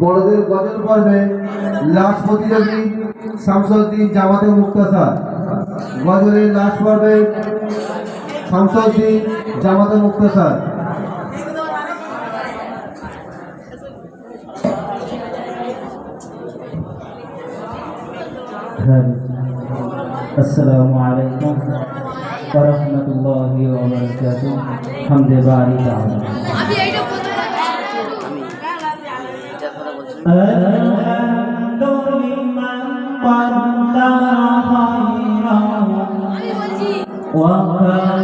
বড়দের গজল পর্বে লাশ প্রতিযোগী শামসুদ্দিন জামাতে মুক্তাসার গজলের লাশ পর্বে শামসুদ্দিন জামাতে মুক্তাসার الخارج السلام عليكم ورحمة الله وبركاته حمد باري تعالى الحمد لمن قد خيرا وكان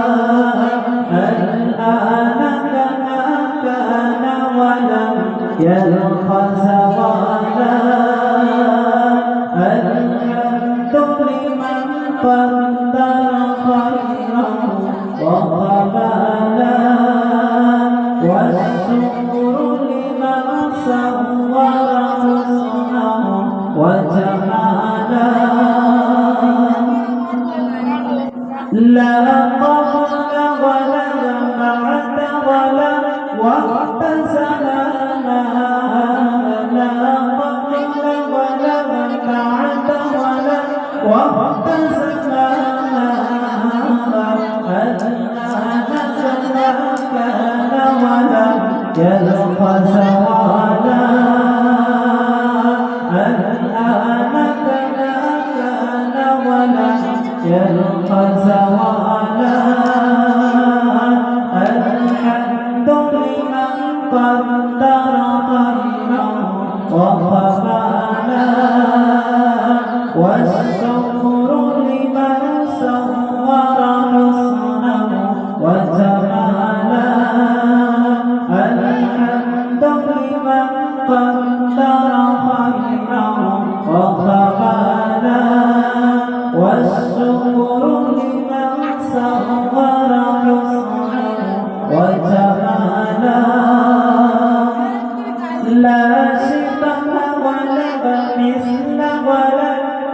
فسواها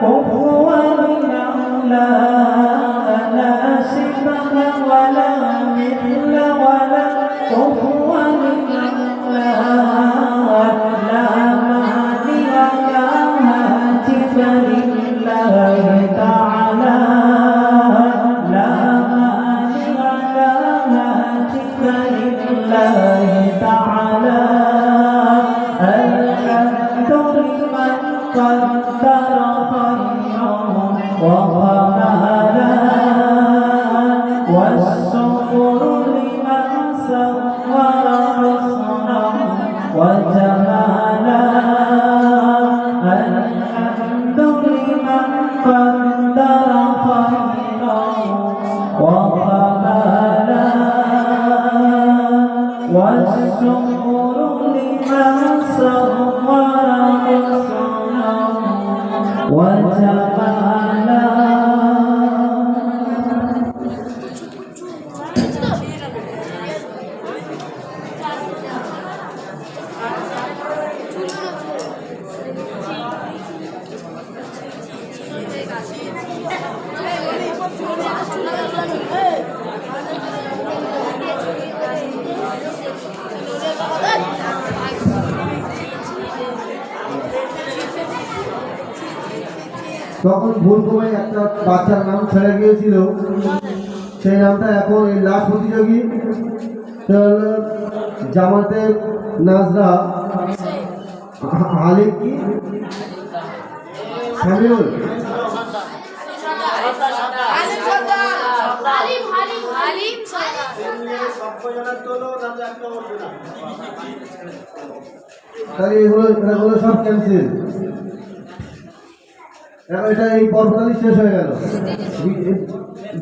Bộ سور حسنا তখন ভুল করে একটা বাচ্চার নাম ছেড়ে গিয়েছিল। সেই নামটা এখন এই লাশ প্রতিযোগী জামাতের নাজরা আলিম কি? তাহলে এগুলো এটা হলো সব ক্যান্সেল এখন এটা এই পর্বটাই শেষ হয়ে গেল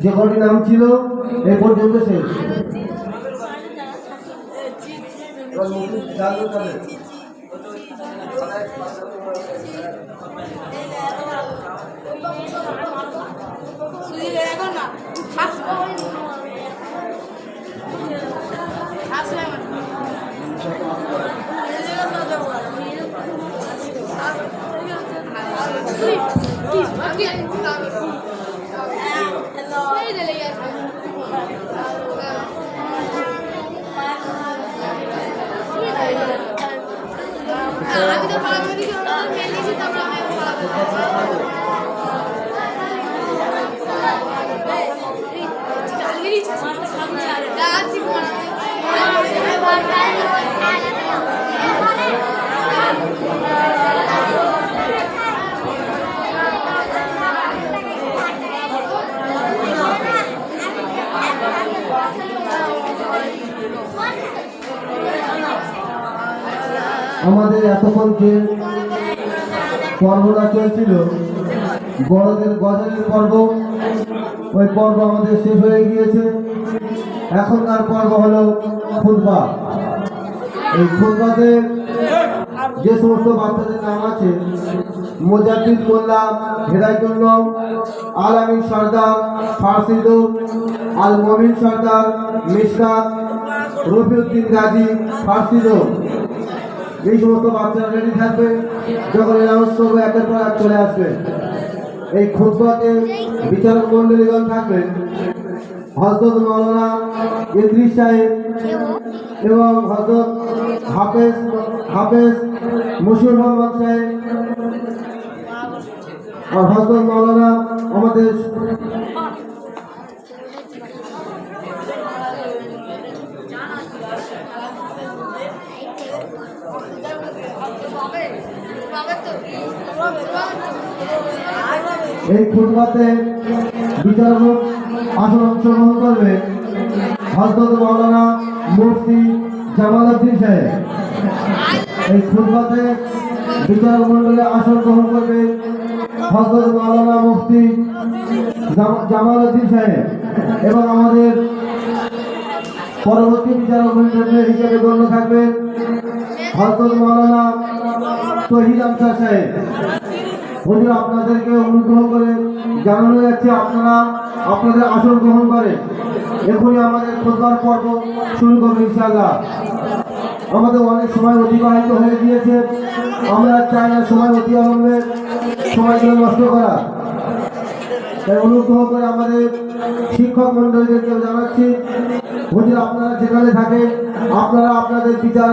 যে কটি নাম ছিল এ পর্যন্ত শেষ আমি তো ভালো দিকে মেলিয়েছি তারপর আমি আমাদের এতক্ষণ যে পর্বটা চলছিল, বড়দের গজলের পর্ব, ওই পর্ব আমাদের শেষ হয়ে গিয়েছে। এখনকার পর্ব হলো ফুটবা এই ফুটবাতে যে সমস্ত বাচ্চাদের নাম আছে, মোজাদ্দিদ মোল্লা হেদায়তুল্লাহ আল আমিন সর্দার ফারসিদুর আল মমিন সর্দার মিসকাত রফিউদ্দিন গাজী ফারসিদুর এই সমস্ত বাচ্চারা রেডি থাকবে যখন অ্যানাউন্স করব, একের পর এক চলে আসবে। এই খুদ্বাতে বিচারক মন্ডলীগণ থাকবে। হজরত মৌলানা ইদ্রিস সাহেব এবং হজরত হাফেজ হাফেজ মুশির মোহাম্মদ সাহেব আর হজরত মৌলানা আমাদের এই ফুটবলতে বিচারক আসন অংশগ্রহণ করবে হজরত মৌলানা মুফতি জামাল উদ্দিন সাহেব। এই ফুটবলতে বিচারক মন্ডলে আসন গ্রহণ করবে হজরত মৌলানা মুফতি জাম- জামাল উদ্দিন সাহেব। এবং আমাদের পরবর্তী বিচারক হিসেবে গণ্য থাকবে হজরত মৌলানা তহিদ আনসার সাহেব হুজুর আপনাদেরকে অনুগ্রহ করে জানানো যাচ্ছে, আপনারা আপনাদের আসন গ্রহণ করে। এখনই আমাদের খোঁজবার পর্ব শুরু করব ইনশাআল্লাহ। আমাদের অনেক সময় অতিবাহিত হয়ে গিয়েছে। আমরা চাই না সময় অতি অবলম্বে সময়গুলো নষ্ট করা। তাই অনুগ্রহ করে আমাদের শিক্ষক মন্ডলীদেরকে জানাচ্ছি হুজুর আপনারা যেখানে থাকেন, আপনারা আপনাদের বিচার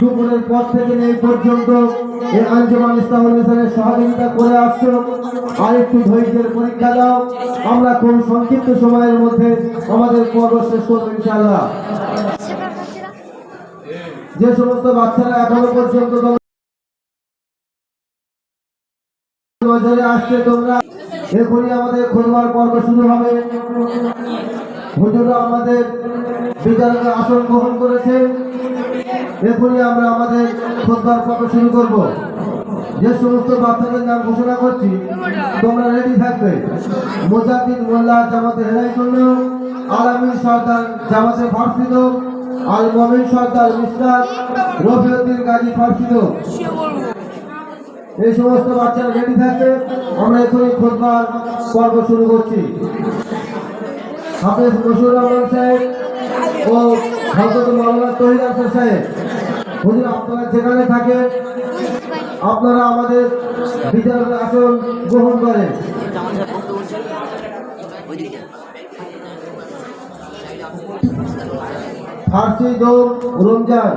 দুপুরের পর থেকে এই পর্যন্ত এই আঞ্জমান ইসলামুল মিশনের সহযোগিতা করে আসছো। আর একটু ধৈর্যের পরীক্ষা দাও। আমরা খুব সংক্ষিপ্ত সময়ের মধ্যে আমাদের পর্ব শেষ করব ইনশাআল্লাহ। যে সমস্ত বাচ্চারা এখনও পর্যন্ত নজরে আসছে তোমরা, এখনই আমাদের খোঁজবার পর্ব শুরু হবে। হুজুরা আমাদের বিচারকের আসন গ্রহণ করেছে। এখনই আমরা আমাদের খোঁজবার পর্ব শুরু করব। যে সমস্ত বাচ্চাদের নাম ঘোষণা করছি, তোমরা রেডি থাকবে। মোজাদ্দিদ মোল্লা জামাতে হেরাইতুল্লাহ আলামিন সর্দার জামাতে ফার্সিদ আল মমিন সর্দার মিস্টার রফিউদ্দিন গাজী ফার্সিদ। এই সমস্ত বাচ্চারা রেডি থাকে আমরা এখনই খোঁজবার পর্ব শুরু করছি। হাফেজ মশুর রহমান সাহেব ও আপনারা যেখানে থাকে আপনারা আমাদের বিচারের আসন গ্রহণ করেন। ফার্সি দৌড় রমজান,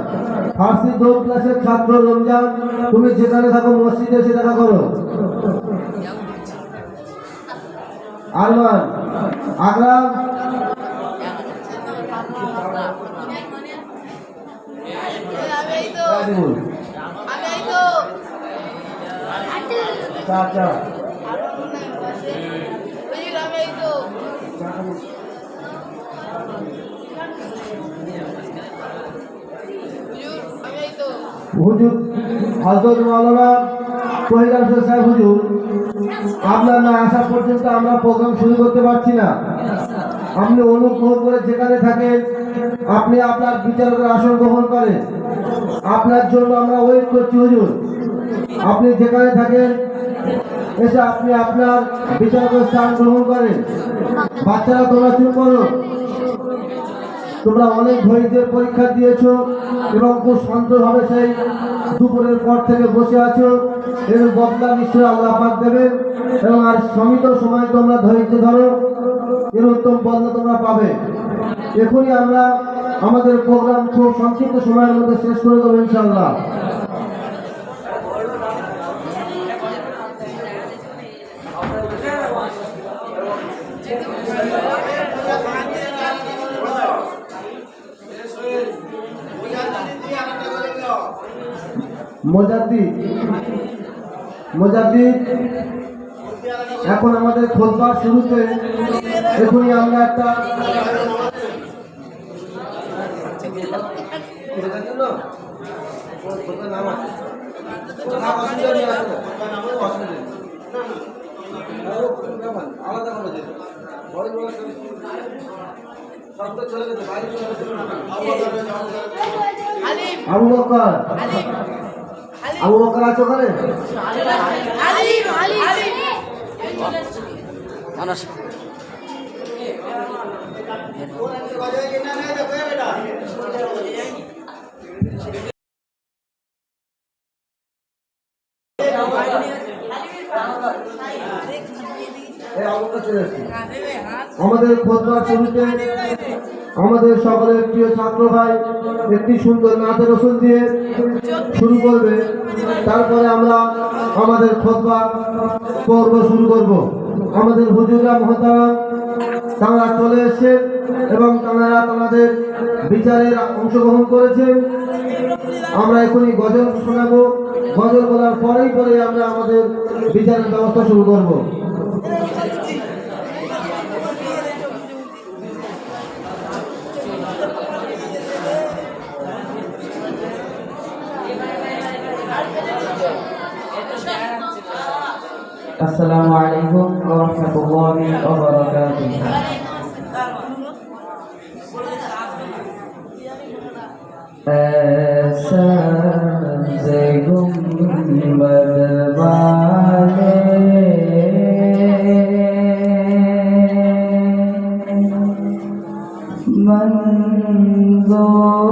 ফার্সি দৌড় ক্লাসের ছাত্র রমজান, তুমি যেখানে থাকো মসজিদে এসে দেখা করো। আগ্রাম আপনার না আসা পর্যন্ত আমরা প্রোগ্রাম শুরু করতে পারছি না। আপনি অনুগ্রহ করে যেখানে থাকেন, আপনি আপনার বিচারকের আসন গ্রহণ করেন। আপনার জন্য আমরা ওয়েট করছি, হুজুর। আপনি যেখানে থাকেন, এসে আপনি আপনার বিচারকের স্থান গ্রহণ করেন। বাচ্চারা তোমরা চুপ করো। তোমরা অনেক ধৈর্যের পরীক্ষা দিয়েছ এবং খুব শান্তভাবে সেই দুপুরের পর থেকে বসে আছো। এর বদলা নিশ্চয়ই আল্লাহ পাক দেবেন এবং আর সমিত সময় তোমরা ধৈর্য ধরো। এর উত্তম বদলা তোমরা পাবে। এখনই আমরা আমাদের প্রোগ্রাম খুব সংক্ষিপ্ত সময়ের মধ্যে শেষ করে দেবো ইনশাল্লাহ এখন আমাদের খোঁজবার শুরুতে। এখনই আমরা একটা হালিম আবু বকর। আবু বকর। আছো ওখানে হালিম এই আবুবকর চলে এসেছে। আমাদের খোঁজবার শুরুতে আমাদের সকলের প্রিয় ছাত্র ভাই একটি সুন্দর নাচের রসুল দিয়ে শুরু করবে। তারপরে আমরা আমাদের খোঁজবার পর্ব শুরু করব। আমাদের হুজুরা মহতারাম, তারা চলে এসে এবং তারা তাদের বিচারের অংশগ্রহণ করেছেন আমরা এখনই গজল শোনাবো গজল বলার পরেই পরে আমরা আমাদের বিচারের ব্যবস্থা শুরু করব السلام عليكم ورحمة الله وبركاته ऐसा से गुंबद वाले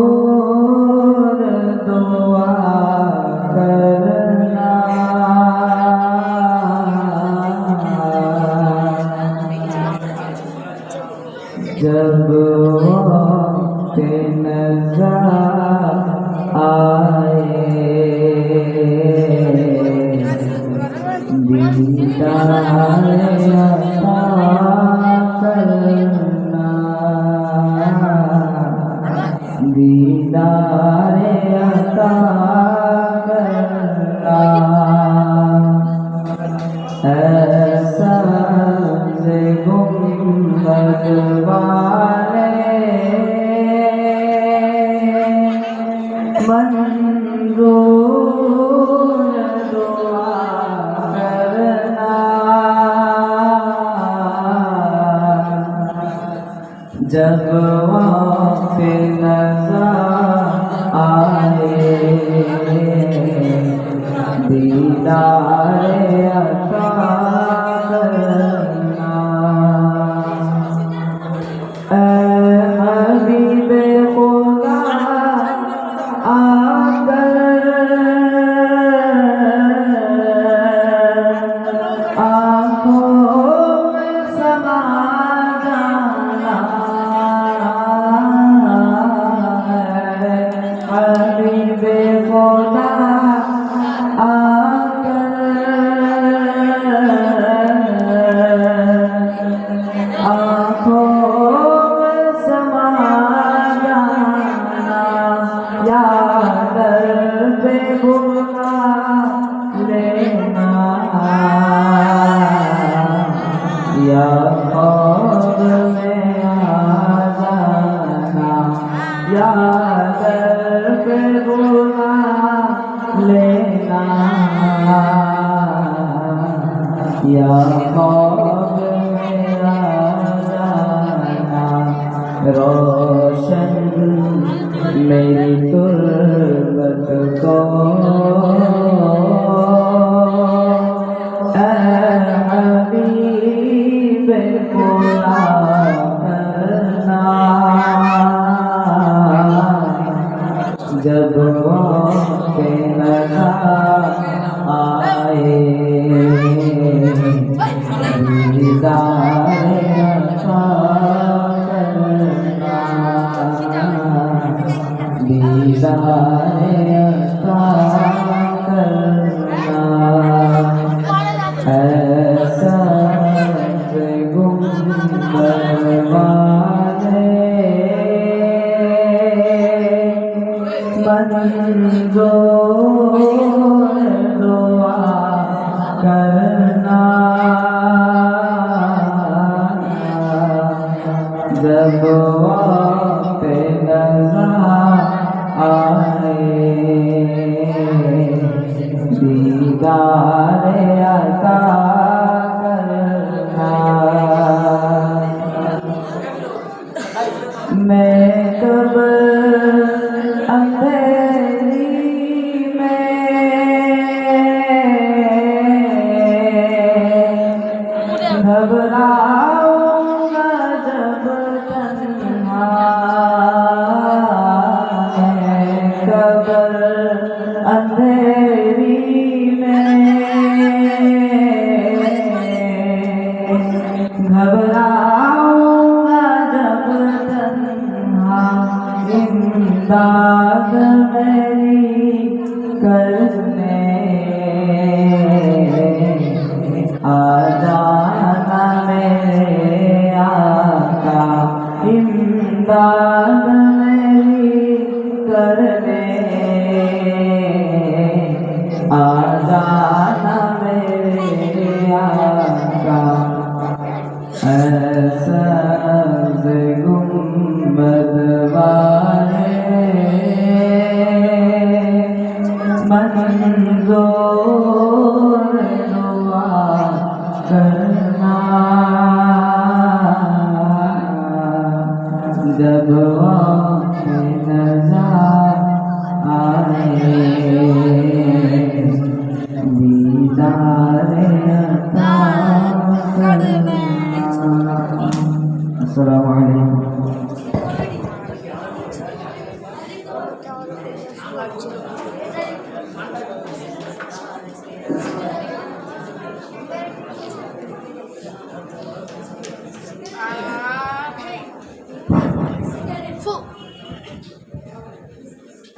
मंजूर दुआ करना जब Thank you. जब वहाँ से नजर ইয়া Isaac, 별 듣네 जब नजर आए दीदारे السلام عليكم Thank you.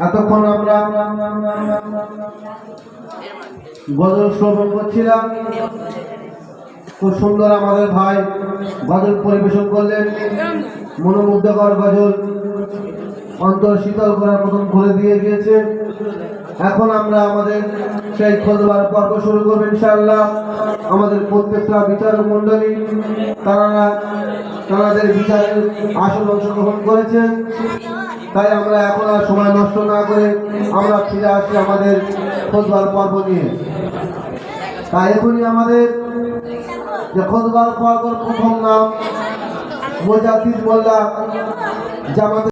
এতক্ষণ আমরা গজল শ্রবণ করছিলাম। খুব সুন্দর আমাদের ভাই গজল পরিবেশন করলেন। মনোমুগ্ধকর গজল অন্তর শীতল করার মতন করে দিয়ে গিয়েছে এখন আমরা আমাদের সেই খোঁজবার পর্ব শুরু করব ইনশাআল্লাহ। আমাদের প্রত্যেকটা বিচারক মণ্ডলী তারা তাদের বিচারের আসল অংশগ্রহণ করেছেন। তাই আমরা এখন আর সময় নষ্ট না করে আমরা ফিরে আসি আমাদের খোঁজবার পর্ব নিয়ে। তাই এখনই আমাদের যে খোঁজবার পর্ব প্রথম নাম মোজাদ্দিদ মোল্লা জামাতে